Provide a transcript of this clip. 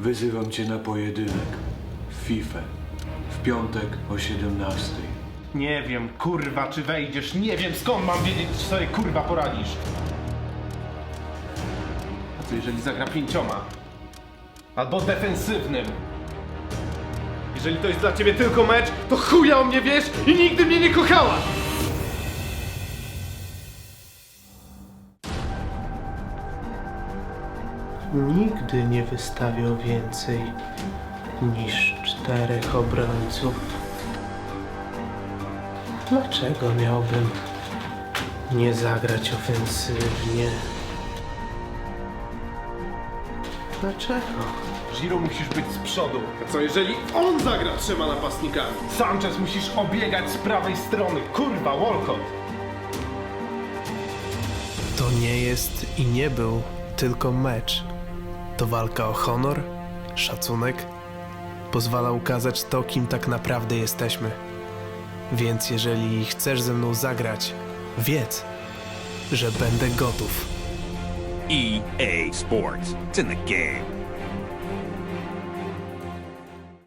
Wyzywam cię na pojedynek. W FIFA. W piątek o 17. Nie wiem, kurwa, czy wejdziesz. Nie wiem, skąd mam wiedzieć, czy sobie kurwa poradzisz. A co jeżeli zagra pięcioma? Albo defensywnym? Jeżeli to jest dla ciebie tylko mecz, to chuja o mnie wiesz i nigdy mnie nie kochała! Nigdy nie wystawiał więcej niż czterech obrońców. Dlaczego miałbym nie zagrać ofensywnie? Dlaczego? Giro musisz być z przodu. A co jeżeli on zagra trzema napastnikami? Sanchez musisz obiegać z prawej strony. Kurwa, Walcott! To nie jest i nie był tylko mecz. To walka o honor, szacunek. Pozwala ukazać to, kim tak naprawdę jesteśmy. Więc jeżeli chcesz ze mną zagrać, wiedz, że będę gotów. EA Sports. It's in the game.